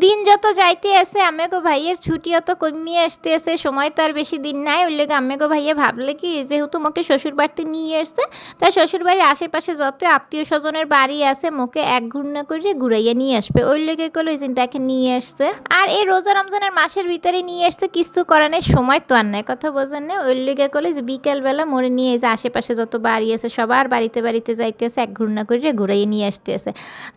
দিন যত যাইতে আছে আমেগো ভাইয়ের ছুটি অত কমিয়ে আসতে আছে, সময় তো আর বেশি দিন নাই। ওই লেগে আমেগো ভাইয়া ভাবলে কি, যেহেতু মোকে শ্বশুর বাড়িতে নিয়ে এসছে তার শ্বশুর বাড়ির আশেপাশে যত আত্মীয় স্বজনের বাড়ি আছে, মোকে এক ঘূর্ণা করে ঘুরাইয়া নিয়ে আসবে। ওই লেগে করল ওই দিন তাকে নিয়ে আসছে। আর এই রোজা রমজানের মাসের ভিতরে নিয়ে আসছে, কিছু করানোর সময় তো আর নাই। কথা বোঝেন না ওই লেগে করলে যে বিকেলবেলা মোড়ে নিয়ে যে আশেপাশে যত বাড়ি আছে, সবার বাড়িতে বাড়িতে যাইতে যাইতেছে, এক ঘূর্ণা করে ঘুরাইয়ে নিয়ে আসতে আসতেছে।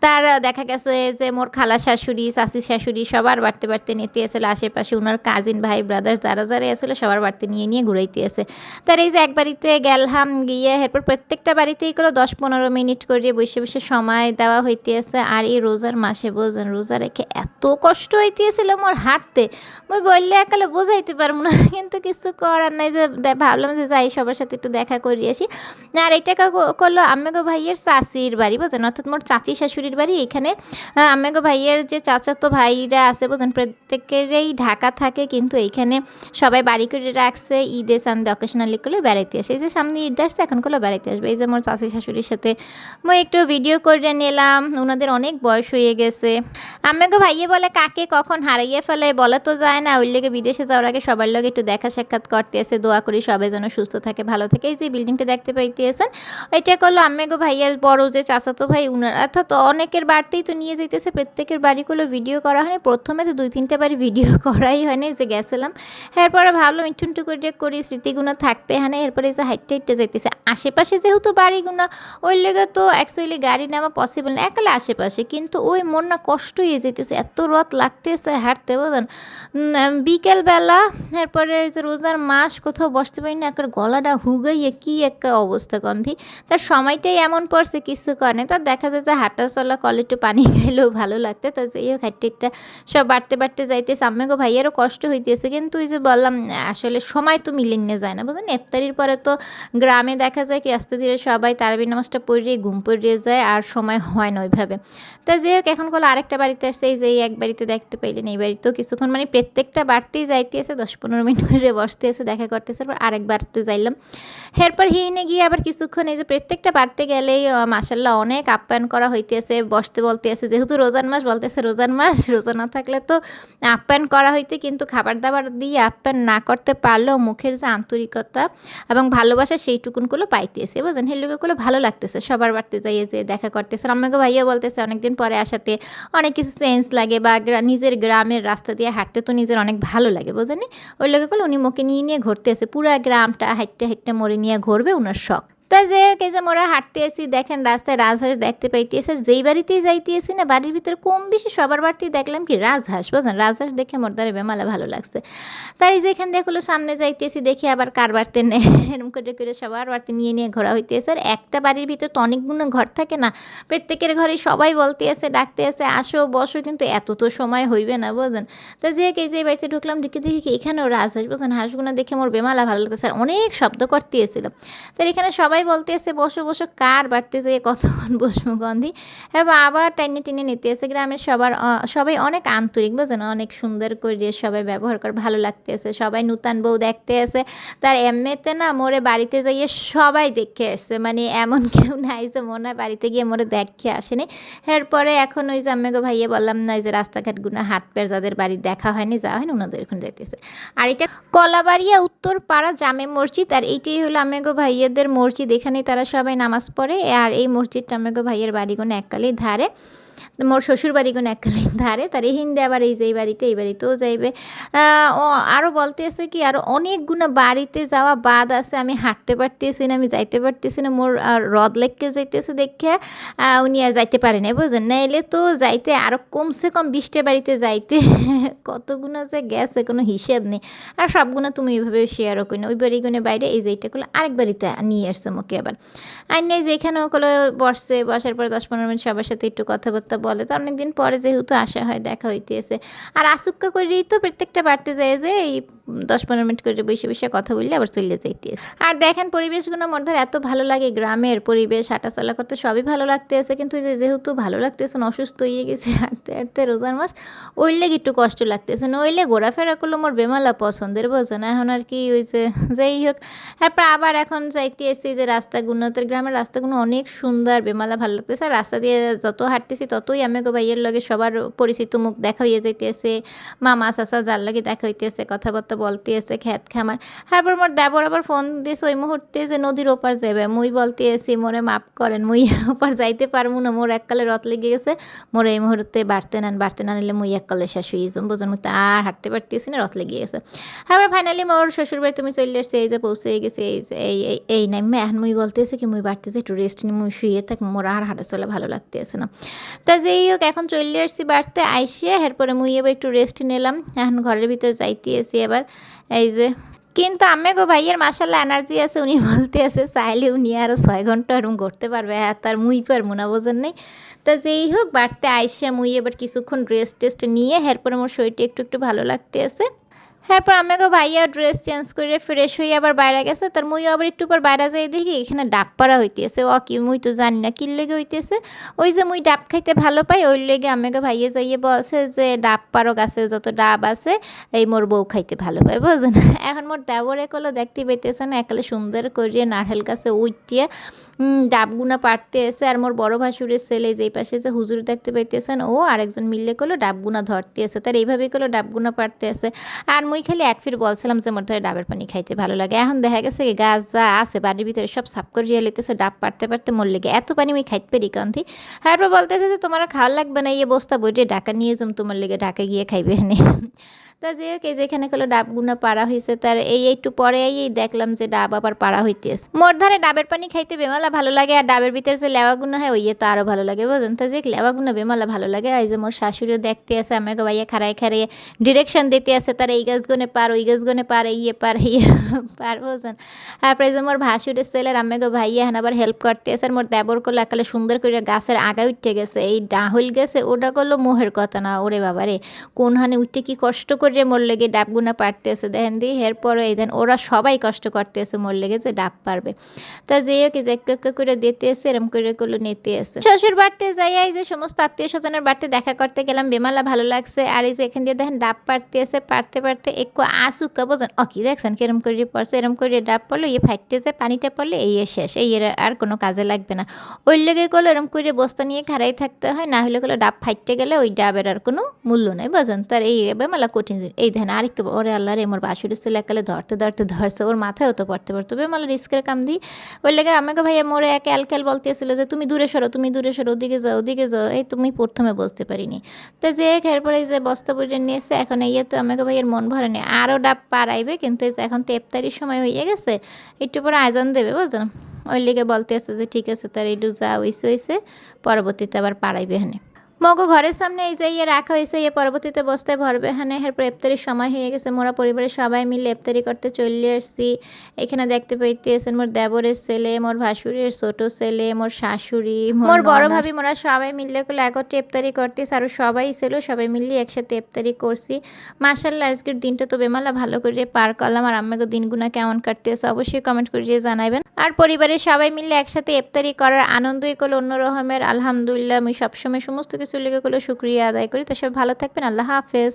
তার দেখা গেছে যে মোর খালা শাশুড়ি চাষি শাশুড়ি সবার বাড়তে বাড়তে নিতে আসলে আশেপাশে ওনার কাজিন ভাই ব্রাদার্স যারা যারা আসলে সবার বাড়তে নিয়ে নিয়ে ঘুরাইতে আছে তার এই যে এক বাড়িতে গেলহাম, গিয়ে এরপর প্রত্যেকটা বাড়িতেই করে দশ পনেরো মিনিট করে বসে বসে সময় দেওয়া হইতে আছে আর এই রোজার মাসে বোঝেন, রোজা রেখে এত কষ্ট হইতেছিল মোর হাঁটতে। মই বললে একালে বোঝাইতে পারব না, কিন্তু কিছু করার নাই যে ভাবলাম যে যাই, সবার সাথে একটু দেখা করি আসি। আর এটা করল আমেগো ভাইয়ের চাচির বাড়ি, বোঝেন? অর্থাৎ মোর চাচি শাশুড়ির বাড়ি এখানে আমেগো ভাইয়ের যে চাচাতো ভাইরা আছে বোঝেন প্রত্যেকেরই ঢাকা থাকে, কিন্তু এইখানে সবাই বাড়ি করে রাখছে, ঈদে চান্দে অকেশনালি করলে বেড়াইতে আসে। এই যে সামনে ঈদ আসছে, এখন করলে বেড়াইতে আসবে। এই যে মোর চাচি শাশুড়ির সাথে মই একটু ভিডিও করে নিলাম ওনাদের অনেক বয়স হয়ে গেছে। আমাকে ভাইয়ে বলে, কাকে কখন হারাইয়ে ফেলে? বলা তো যায় না, ওই লেগে বিদেশে যাওয়ার আগে সবার লগে একটু দেখা সাক্ষাৎ করতে এসে দোয়া করি সবাই যেন সুস্থ থাকে, ভালো থাকে। এই যে বিল্ডিংটা দেখতে পাইতেছেন এটা করল আম্মেগো ভাইয়ের বড় যে চাচাতো ভাই, উনার অর্থাৎ অনেকের বাড়িতেই তো নিয়ে যেতেছে প্রত্যেকের বাড়িগুলো ভিডিও করা হয়নি। প্রথমে তো দুই, তিনটা বাড়ি ভিডিও করাই হয়নি, যে গেছিলাম। এরপরে ভাবলাম একটু একটু করে করি স্মৃতিগুলো থাকবে হ্যাঁ এরপরে যে হাইটটা হাইটটা যাইতেছে, আশেপাশে যেহেতু বাড়িগুলো, ওই লেগে তো অ্যাকচুয়ালি গাড়ি নেওয়া পসিবল না। একালে আশেপাশে, কিন্তু ওই মন না কষ্ট হয়ে যেতেছে এত রথ লাগতেছে হাঁটতে বোঝেন বিকেলবেলা, এরপরে যে রোজার মাস, কোথাও বসতে পারি না, একবার গলাটা হুগাইয়ে কি একটা অবস্থা গন্ধি। তার সময়টাই এমন পড়ছে, কিছু করে তার দেখা যায় যে হাঁটা চলা কলে একটু পানি খাইলেও ভালো লাগতে, তা যাই হোক হাইটটা সব বাড়তে বাড়তে যাইতেছে। আম্মাকে ভাইয়েরও কষ্ট হইতেছে। কিন্তু ওই যে বললাম, আসলে সময় তো মিলিয়ে নিয়ে যায় না, বুঝলেন? ইফতারির পরে তো গ্রামে দেখা যায় কি আস্তে ধীরে সবাই তারাবি নামাজটা পড়িয়ে ঘুম পড়িয়ে যায়, আর সময় হয় না ওইভাবে। তা যাই হোক, এখন কল আরেকটা বাড়িতে আসছে, এই যে এই এক বাড়িতে দেখতে পাইলেন, এই বাড়িতেও কিছুক্ষণ মানে প্রত্যেকটা বাড়তেই যাইতে আছে দশ পনেরো মিনিট করে বসতে আছে দেখা করতেছে, তারপর আরেক বাড়তে যাইলাম। এরপর হিনে গিয়ে আবার কিছুক্ষণ এই যে প্রত্যেকটা বাড়তে গেলেই মাসাল্লাহ অনেক আপ্যায়ন করা হইতেছে, বসতে বলতে আছে যেহেতু রোজার মাস, বলতেছে রোজার মাস রোজা না থাকলে তো আপ্যায়ন করা হইতে কিন্তু খাবার দাবার দিয়ে আপ্যায়ন না করতে পারলেও মুখের যে আন্তরিকতা এবং ভালোবাসা সেইটুকুনগুলো পাইতেছে, বুঝলেন? হেলুগুলো ভালো লাগতেছে। সবার বাড়তে যাইয়ে যে দেখা করতেছে আমাকে ভাইয়া বলতেছে, অনেকদিন পরে আসাতে অনেক কিছু চেঞ্জ লাগে বা নিজের গ্রামের রাস্তা দিয়ে হাঁটতে তো নিজের অনেক ভালো লাগে, বুঝলেন? ওই লোকগুলো উনি মুখে নিয়ে নিয়ে ঘুরতে আসে পুরো গ্রামটা হাঁটতে হাঁটতে মরে নিয়ে ঘুরবে ওনার শখ। তা যে কে যে মোরা হাঁটতে আসি, দেখেন রাস্তায় রাজহাঁস দেখতে পাইতেছি, যেই বাড়িতেই যাইতেছি না, বাড়ির ভিতরে কম বেশি সবার বাড়িতেই দেখলাম কি রাজহাঁস। বুঝলেন? রাজহাঁস দেখে মোর দ্বারা বেমালা ভালো লাগছে। তাই যেখান দেখল সামনে যাইতেছি, দেখি আবার কার বাড়তে নেই এরকম করে করে সবার বাড়তে নিয়ে নিয়ে ঘোরা হইতেছে। আর একটা বাড়ির ভিতরে তো অনেকগুলো ঘর থাকে না, প্রত্যেকের ঘরে সবাই বলতে আছে, ডাকতে আছে, আসো, বসো, কিন্তু এত তো সময় হইবে না, বুঝলেন? তা যে কে যে বাড়িতে ঢুকলাম, ঢুকে দেখি কি এখানেও রাজহাঁস, বুঝলেন? হাঁসগুলো দেখে মোর বেমালা ভালো লাগতেছে, আর অনেক শব্দ করতে এসেছিলাম তাই এখানে সবাই বলতে এসে বসো বসো, কার বাড়তে যেয়ে কতক্ষণ বসবো গন্ধি হ্যাঁ আবার টেনে নিতে এসে গ্রামের সবার সবাই অনেক আন্তরিক বুঝলেন অনেক সুন্দর করে সবাই ব্যবহার করে, ভালো লাগতেছে। সবাই নূতন বউ দেখতে আসে তার এমনিতে না মোরে বাড়িতে যাইয়ে সবাই দেখে আসছে। মানে এমন কেউ নাই যে মনে হয় বাড়িতে গিয়ে মোরে দেখে আসেনি। এরপরে এখন ওই যে আমি গো ভাইয়ে বললাম, না যে রাস্তাঘাটগুলো হাত পের যাদের বাড়ি দেখা হয়নি, যাওয়া হয়নি ওনাদের এখন যাইতেছে। আর এটা কলাবাড়িয়া উত্তর পাড়া জামে মসজিদ, আর এইটাই হলো আমেগো ভাইয়েদের মসজিদ। এখানেই তারা সবাই নামাজ পড়ে। আর এই মসজিদটা আমাকে ভাইয়ের বাড়িগুলো এককালেই ধারে। মোর শ্বশুর বাড়িগুলো এককালেই ধারে তার হিন্দে আবার এই যে বাড়িটা এই বাড়িতেও যাইবে। আরও বলতে আছে কি আরও অনেকগুলো বাড়িতে যাওয়া বাদ আছে আমি হাঁটতে পারতেছি না আমি যাইতে পারতেছি না মোর আহ, রদ লেগকেও যাইতেছে দেখে উনি আর যাইতে পারে না বুঝলেন? না এলে তো যাইতে আরও কমসে কম বিশটা বাড়িতে যাইতে কতগুলো যে গেছে কোনো হিসেব নেই। আর সবগুলো তুমি এইভাবে শেয়ারও করি না ওই বাড়িগুলো বাইরে এই যে এইটা করলে আরেক বাড়িতে নিয়ে আসছে মুখে আবার। আর নেই যে এখানে ওগুলো বসছে বসার পরে দশ পনেরো মিনিট সবার সাথে একটু কথাবার্তা বলে। তো অনেকদিন পরে যেহেতু আসা হয়, দেখা হইতেছে। আর আসুক্কা করেই তো প্রত্যেকটা বাড়তে যায় যে এই দশ পনেরো মিনিট করে বসে বসে কথা বললে আবার চলে যাইতেছে। আর দেখেন পরিবেশগুলো মোর ধর এত ভালো লাগে, গ্রামের পরিবেশ, হাঁটাচলা করতে সবই ভালো লাগতেছে। কিন্তু যে যেহেতু ভালো লাগতেছে না, অসুস্থ হয়ে গেছে হাঁটতে হাঁটতে রোজার মাস, ওই লেগে একটু কষ্ট লাগতেছে। নইলে ঘোরাফেরা করলে মোর বেমালা পছন্দের, বোঝেন? এখন আর কি হয়েছে যাই হোক। তারপর আবার এখন যাইতে এসেছি যে রাস্তাগুলো তো গ্রামের রাস্তাগুলো অনেক সুন্দর, বেমালা ভালো লাগতেছে। আর রাস্তা দিয়ে যত হাঁটতেছি ততই কই আমি গো ভাইয়ের লগে সবার পরিচিত মুখ দেখা হইয়া যাইতেছে, মামা চাচা যার লগে দেখা হইতেছে, কথাবার্তা বলতে আছে খ্যাত খামার। তারপর মোর দেবর আবার ফোন দিয়েছে ওই মুহূর্তে যে নদীর ওপার যাবে মুই বলতে এসি মোরে মাপ করেন, মুই ওপার যাইতে পারব না। মোর এককালে রথ লেগে গেছে। মোর এই মুহূর্তে বাড়তে নেন, বাড়তে না নিলে মুই এককালে শেষ হয়ে যাম বোঝার মতো আর হাঁটতে পারতেছি না, রথ লেগে গেছে। তারপর ফাইনালি মোর শ্বশুর বাড়ি তুমি চলে আসছে, এই যে পৌঁছে গেছে, এই যে, এই এই নামে এখন মুই বলতেছে কি, মুই বাড়তেছে একটু রেস্ট নিয়ে মুই শুয়ে থাক, মোর আর হাঁটা চলে ভালো লাগতেছে না। তা যেই হোক, এখন চলে আসছি বাড়তে, আইসে এরপরে মুই এবার একটু রেস্ট নিলাম। এখন ঘরের ভিতরে যাইতে এসি এবার। এই যে, কিন্তু আমি গো ভাইয়ের মাসাল্লাহ এনার্জি আছে, উনি বলতে আছে, চাইলে উনি আরও ছয় ঘণ্টা এরকম করতে পারবে। হ্যাঁ তার মুই পারব না বোঝেন নেই। তা যেই হোক, বাড়তে আইসে মুই এবার কিছুক্ষণ রেস্ট টেস্ট নিয়ে, এরপরে আমার শরীরটা একটু একটু ভালো লাগতে আছে। এরপর আমাকে ভাইয়া ড্রেস চেঞ্জ করে ফ্রেশ হয়ে আবার বাইরে গেছে। তার মুই আবার একটু পর বাইরে যাই দেখি এখানে ডাব পাড়া হইতেছে। ও কি, মুই তো জানি না কি লেগে হইতেছে। ওই যে মুই ডাব খাইতে ভালো পাই, ওই লেগে আমাকে ভাইয়া যাইয়ে বলছে যে ডাব পারো গাছে যত ডাব আছে, এই মোর বউ খাইতে ভালো পায় বুঝলেন এখন মোর দেবরে কলো দেখতে পাইতেছে না, একালে সুন্দর করিয়ে নারকেল গাছে উইটিয়ে ডাবগুনা পারতে এসে আর মোর বড় ভাসুরের ছেলে যেই পাশে যে হুজুর দেখতে পাইতেছেন, ও আরেকজন মিললে করল ডাবগুনা ধরতে এসে। তার এইভাবেই করল ডাবগুনা পারতে এসে। আর মুই খালি এক ফির বলছিলাম যে, মোর ধরে ডাবের পানি খাইতে ভালো লাগে। এখন দেখা গেছে গাছ যা আছে, বাড়ির ভিতরে সব সাফ করিয়া লেতেছে ডাব পারতে পারতে মোর লেগে। এত পানি মুই খাইতে পারি কান্তি। তারপর বলতেছে যে তোমার খাওয়ার লাগবে না ইয়ে বস্তা বইয়ে ঢাকা নিয়ে যাম, তোমার লেগে ঢাকা গিয়ে খাইবে এনে। তা যে হোক, এই যেখানে কলো ডাবগুনা পাড়া হয়েছে তার এই একটু পরে এই দেখলাম যে ডাব আবার পাড়া হইতেছে। মোর ধারে ডাবের পানি খাইতে বেমালা ভালো লাগে, আর ডাবের ভিতরে যে লেওয়াগুনা হয় ওই তো আরও ভালো লাগে বুঝলেন তা যে লেওয়াগুনা বেমালা ভালো লাগে। এই যে মোর শাশুড়িও দেখতে আছে আমাকে ভাইয়া খাড়ায় খাড়িয়ে ডিরেকশন দিতে আছে, তার এই গাছ গনে পার, ওই গাছ গনে পার ইয়ে পার ইয়ে পার বুঝলেন তারপরে যে মোর ভাসুরের ছেলের আমাকে ভাইয়া এখন আবার হেল্প করতে আছে, আর মোর দেবর করল একালে সুন্দর করে গাছের আগা উঠতে গেছে, এই ডাহুল গেছে, ওটা করল মোহের কথা না, ওরে বাবা রে কোন হানে উঠতে কি কষ্ট করে মোর লেগে ডাবগুনা পারতেছে। দেখেন দি এরপরে এই দেন, ওরা সবাই কষ্ট করতেছে মোর লেগে যে ডাব পারবে। তা যে এই যে করে দিতে এসে এরম করে করল নিতে এসে শ্বশুর বাড়িতে যাই এই যে সমস্ত আত্মীয় স্বজনের বাড়তে দেখা করতে গেলাম, বেমালা ভালো লাগছে। আর এই যে এখান দিয়ে দেখেন ডাব পারতে এসে পারতে পারতে একটু আসুকা বোঝেন ও কি দেখছেন? কিরম করে পড়ছে, এরম করে ডাব পড়ল ইয়ে ফাইটতে যায়, পানিটা পড়লে এই এ শেষ, এই এর আর কোনো কাজে লাগবে না। ওই লেগে করল এরম করে বস্তা নিয়ে খাড়াই থাকতে হয়, না হলে করল ডাব ফাইটতে গেলে ওই ডাবের আর কোনো মূল্য নেই, বুঝেন? তার এই বেমালা কঠিন এই দেখেন, আরেকটু ওরে আল্লাহ রে মোর বাসুরের ছেলে একালে ধরতে ধরতে ধরছে, ওর মাথায়ও তো পড়তে পড়তে। বেমালা রিস্কের কাম দিই। ওই লেগে আমাকে ভাইয়া মোরে একে অ্যালকাল বলতেছিল যে, তুমি দূরে সরো, তুমি দূরে সরো, ওদিকে যাও ওদিকে যাও। এই তুমি প্রথমে বসতে পারিনি। তো যে এরপরে যে বস্তা বইটা নিয়েছে, এখন ইয়ে তো আমাকে ভাইয়ের মন ভরে ভরেনি আরও ডাব পাড়াইবে, কিন্তু এখন তো ইফতারির সময় হয়ে গেছে, একটু পরে আয়োজন দেবে বুঝলেন ওই লেগে বলতে আছে যে, ঠিক আছে, তার একটু যা হইছে হইছে, পরবর্তীতে আবার পাড়াইবে এখানে। মগো ঘরের সামনে এই যে ইয়ে রাখা হয়েছে ইয়ে পরবর্তীতে বস্তায় ভরবে। এখানে এরপর ইফতারির সময় হয়ে গেছে। মোরা পরিবারের সবাই মিলে ইফতারি করতে চলে আসছি। এখানে দেখতে পাইতেছেন মোর দেবরের ছেলে মোর ভাসুরের ছোট ছেলে মোর শাশুড়ি মোর বড় ভাবি মোরা সবাই মিলে একত্রে ইফতারি করতেছে। আর সবাই ছিল সবাই মিলে একসাথে ইফতারি করছি। মাসাল্লাহ আজকের দিনটা তো বেমালা ভালো করে পার করলাম। আর আমাকে দিনগুনা কেমন কাটতেছে অবশ্যই কমেন্ট করিয়ে জানাবেন আর পরিবারের সবাই মিলে একসাথে ইফতারি করার আনন্দই করল অন্য রকমের আলহামদুলিল্লাহ আমি সবসময় সমস্ত লেগে করলে শুক্রিয়া আদায় করি। তো সব ভালো থাকবেন। আল্লাহ হাফেজ।